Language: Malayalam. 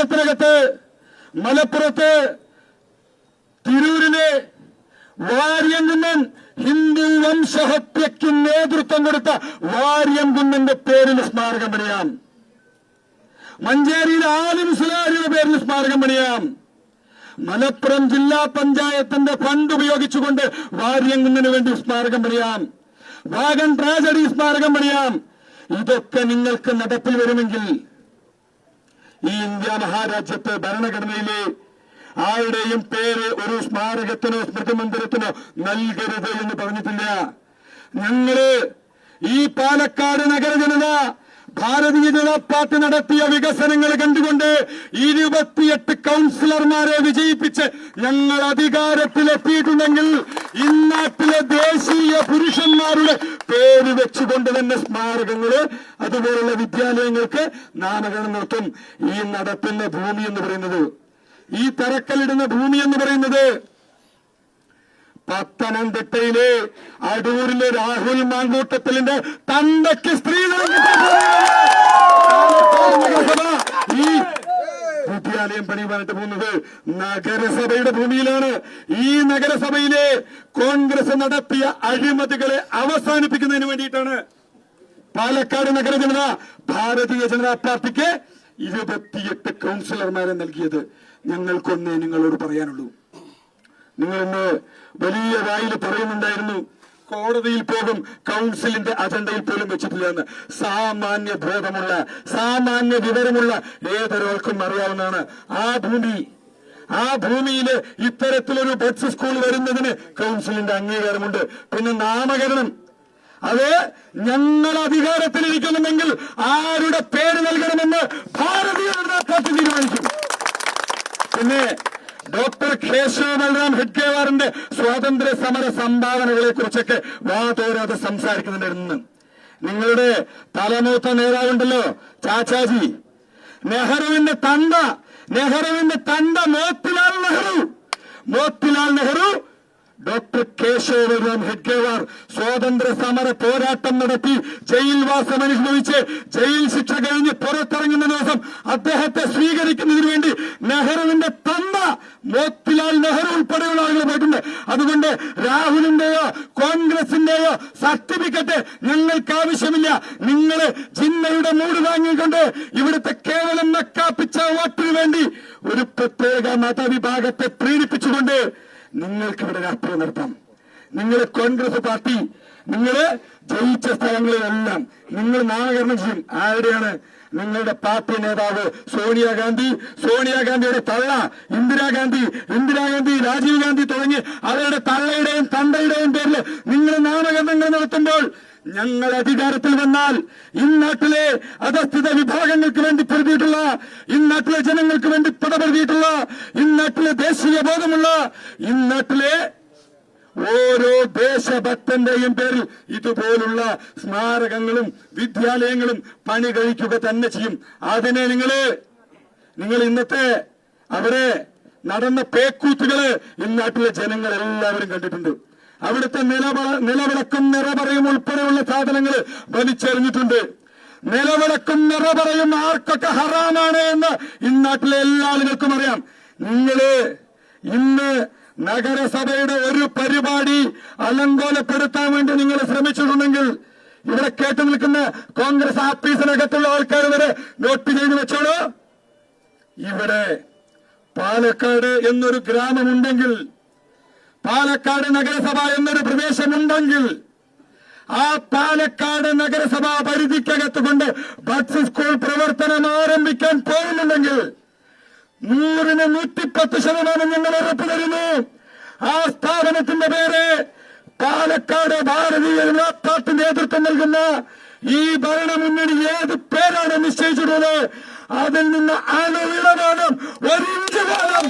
കേരളത്തിനകത്ത് മലപ്പുറത്ത് തിരൂരിലെ വാര്യംകുന്നൻ ഹിന്ദു വംശഹത്യയ്ക്ക് നേതൃത്വം കൊടുത്ത വാര്യംകുന്നന്റെ പേരിൽ സ്മാരകം പണിയാം. മഞ്ചേരിയിൽ ആലിം സുലാരിയുടെ പേരിൽ സ്മാരകം പണിയാം. മലപ്പുറം ജില്ലാ പഞ്ചായത്തിന്റെ ഫണ്ട് ഉപയോഗിച്ചുകൊണ്ട് വാര്യംകുന്നിന് വേണ്ടി സ്മാരകം പണിയാം. വാഗൻ ട്രാജഡി സ്മാരകം പണിയാം. ഇതൊക്കെ നിങ്ങൾക്ക് നടപ്പിൽ വരുമെങ്കിൽ ഈ ഇന്ത്യ മഹാരാജ്യത്ത് ഭരണഘടനയിലെ ആരുടെയും പേര് ഒരു സ്മാരകത്തിനോ സ്മൃതി മന്ദിരത്തിനോ നൽകരുത് എന്ന് പറഞ്ഞിട്ടില്ല. ഞങ്ങൾ ഈ പാലക്കാട് നഗര ജനത ഭാരതീയ ജനതാ പാർട്ടി നടത്തിയ വികസനങ്ങൾ കണ്ടുകൊണ്ട് ഇരുപത്തിയെട്ട് കൗൺസിലർമാരെ വിജയിപ്പിച്ച് ഞങ്ങൾ അധികാരത്തിലെത്തിയിട്ടുണ്ടെങ്കിൽ ഇന്നാട്ടിലെ ദേശീയ പുരുഷന്മാരുടെ പേര് വെച്ചുകൊണ്ട് തന്നെ സ്മാരകങ്ങൾ അതുപോലുള്ള വിദ്യാലയങ്ങൾക്ക് നാമകരണം നടത്തും. ഈ നടത്തുന്ന ഭൂമി എന്ന് പറയുന്നത് ഈ തറക്കല്ലിടുന്ന ഭൂമി എന്ന് പറയുന്നത് പത്തനംതിട്ടയിലെ അടൂരിലെ രാഹുൽ മാങ്കൂട്ടത്തിലിന്റെ തന്തയ്ക്ക് സ്ത്രീകളും ഈ വിദ്യാലയം പണിയുവാനായിട്ട് പോകുന്നത് നഗരസഭയുടെ ഭൂമിയിലാണ്. ഈ നഗരസഭയിലെ കോൺഗ്രസ് നടത്തിയ അഴിമതികളെ അവസാനിപ്പിക്കുന്നതിന് വേണ്ടിയിട്ടാണ്. പാലക്കാട് നഗര ജനത ഭാരതീയ ജനതാ പാർട്ടിക്ക് ഇരുപത്തിയെട്ട് കൗൺസിലർമാരെ നൽകിയത് ഞങ്ങൾക്കൊന്നേ നിങ്ങളോട് പറയാനുള്ളൂ. നിങ്ങൾ ഇന്ന് വലിയ വായിൽ പറയുന്നുണ്ടായിരുന്നു കോടതിയിൽ പോകും കൗൺസിലിന്റെ അജണ്ടയിൽ പോലും വെച്ചിട്ടില്ല എന്ന്. സാമാന്യ ബോധമുള്ള സാമാന്യ വിവരമുള്ള ഏതൊരാൾക്കും അറിയാവുന്നതാണ് ആ ഭൂമി. ആ ഭൂമിയിൽ ഇത്തരത്തിലൊരു ബഡ്സ് സ്കൂൾ വരുന്നതിന് കൗൺസിലിന്റെ അംഗീകാരമുണ്ട്. പിന്നെ നാമകരണം. അത് ഞങ്ങൾ അധികാരത്തിലിരിക്കുന്നുണ്ടെങ്കിൽ ആരുടെ പേര് നൽകണമെന്ന് ഭാരതീയ ജനതാ പാർട്ടി തീരുമാനിക്കും പിന്നെ ഡോക്ടർ കേശവ ബലറാം ഹെഡ്ഗേവാറിന്റെ സ്വാതന്ത്ര്യ സമര സംഭാവനകളെ കുറിച്ചൊക്കെ വാതോരാതെ സംസാരിക്കുന്നുണ്ടായിരുന്നു. നിങ്ങളുടെ തലമൂത്ത നേതാവുണ്ടല്ലോ ചാച്ചാജി. നെഹ്റുവിന്റെ തണ്ട നെഹ്റുവിന്റെ തണ്ട മോത്തിലാൽ നെഹ്റു. മോത്തിലാൽ നെഹ്റു ഡോക്ടർ കേശവരാം ഹെഡ്ഗേവാർ സ്വാതന്ത്ര്യ സമര പോരാട്ടം നടത്തി ജയിൽവാസം അനുഭവിച്ച് ജയിൽ ശിക്ഷ കഴിഞ്ഞ് പുറത്തിറങ്ങുന്ന ദിവസം അദ്ദേഹത്തെ സ്വീകരിക്കുന്നതിന് വേണ്ടി നെഹ്റുവിന്റെ തന്ന മോത്തിലാൽ നെഹ്റു ഉൾപ്പെടെയുള്ള ആളുകൾ പോയിട്ടുണ്ട്. അതുകൊണ്ട് രാഹുലിന്റെയോ കോൺഗ്രസിന്റെയോ സർട്ടിഫിക്കറ്റ് ഞങ്ങൾക്ക് ആവശ്യമില്ല. നിങ്ങൾ ജിന്നയുടെ മൂട് വാങ്ങിക്കൊണ്ട് ഇവിടുത്തെ കേവലം നക്കാപ്പിച്ച വോട്ടിന് വേണ്ടി ഒരു പ്രത്യേക മതവിഭാഗത്തെ പ്രീണിപ്പിച്ചുകൊണ്ട് നിങ്ങൾക്കിവിടെ രാത്രി നടത്താം. നിങ്ങൾ കോൺഗ്രസ് പാർട്ടി നിങ്ങൾ ജയിച്ച സ്ഥലങ്ങളിലെല്ലാം നിങ്ങൾ നാമകരണം ചെയ്യും. ആരുടെയാണ് നിങ്ങളുടെ പാർട്ടി നേതാവ്? സോണിയാഗാന്ധി സോണിയാഗാന്ധിയുടെ തള്ള ഇന്ദിരാഗാന്ധി ഇന്ദിരാഗാന്ധി രാജീവ് ഗാന്ധി തുടങ്ങി അവരുടെ തള്ളയുടെയും തന്തയുടെയും പേരിൽ നിങ്ങൾ നാമകരണങ്ങൾ നടത്തുമ്പോൾ ഞങ്ങൾ അധികാരത്തിൽ വന്നാൽ ഇന്നാട്ടിലെ അധസ്ഥിത വിഭാഗങ്ങൾക്ക് വേണ്ടി പെരുതിയിട്ടുള്ള ഇന്നാട്ടിലെ ജനങ്ങൾക്ക് വേണ്ടി പടപെടുത്തിയിട്ടുള്ള ഇന്നാട്ടിലെ ദേശീയ ബോധമുള്ള ഇന്നാട്ടിലെ ഓരോ ദേശഭക്തന്റെയും പേരിൽ ഇതുപോലുള്ള സ്മാരകങ്ങളും വിദ്യാലയങ്ങളും പണി കഴിക്കുക തന്നെ ചെയ്യും. അതിനെ നിങ്ങൾ നിങ്ങൾ ഇന്നത്തെ അവിടെ നടന്ന പേക്കൂത്തുകൾ ഇന്നാട്ടിലെ ജനങ്ങൾ എല്ലാവരും കണ്ടിട്ടുണ്ട്. അവിടുത്തെ നിലവള നിലവിളക്കും നിറപറയും ഉൾപ്പെടെയുള്ള സാധനങ്ങൾ വലിച്ചെറിഞ്ഞിട്ടുണ്ട്. നിലവിളക്കും നിറപറയും ആർക്കൊക്കെ ഹറാമാണ് എന്ന് ഇന്നാട്ടിലെ എല്ലാ ആളുകൾക്കും അറിയാം. നിങ്ങൾ ഇന്ന് നഗരസഭയുടെ ഒരു പരിപാടി അലങ്കോലപ്പെടുത്താൻ വേണ്ടി നിങ്ങൾ ശ്രമിച്ചിട്ടുണ്ടെങ്കിൽ ഇവിടെ കേട്ടു നിൽക്കുന്ന കോൺഗ്രസ് ആഫീസിനകത്തുള്ള ആൾക്കാർ വരെ നോട്ട് ചെയ്ത് വെച്ചോളൂ. ഇവിടെ പാലക്കാട് എന്നൊരു ഗ്രാമമുണ്ടെങ്കിൽ പാലക്കാട് നഗരസഭ എന്നൊരു പ്രദേശമുണ്ടെങ്കിൽ ആ പാലക്കാട് നഗരസഭാ പരിധിക്കകത്ത് കൊണ്ട് ബഡ്സ് സ്കൂൾ പ്രവർത്തനം ആരംഭിക്കാൻ പോകുന്നുണ്ടെങ്കിൽ നൂറിന് നൂറ്റിപ്പത്ത് ശതമാനം ഞങ്ങൾ ഉറപ്പു തരുന്നു ആ സ്ഥാപനത്തിന്റെ പേര് പാലക്കാട് ഭാരതീയ ജനതാ പാർട്ടി നേതൃത്വം നൽകുന്ന ഈ ഭരണമുന്നണി ഏത് പേരാണ് നിശ്ചയിച്ചിട്ടുള്ളത്? അതിൽ നിന്ന് അണുവിള പോലും ഒരു പോലും